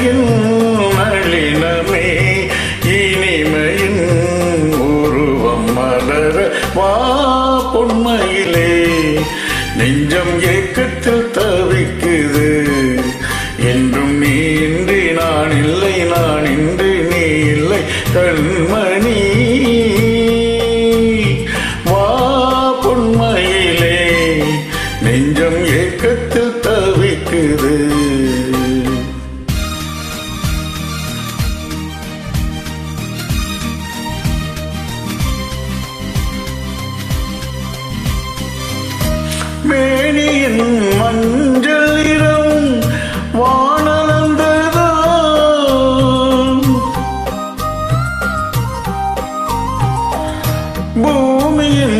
இளமையின் நளினமே இனிமையின் உருவம் மலர வா பொன்மையிலே. நெஞ்சம் ஏக்கத்தில் தவிக்குது. என்றும் நீ இன்றி நான் இல்லை நான் இன்றி நீ இல்லை கண்மணி. வா பொன்மையிலே. நெஞ்சம் ஏக்கத்தில் தவிக்குது. மேனியின் மஞ்சள் நிறம் வானலந்ததோ பூமியின்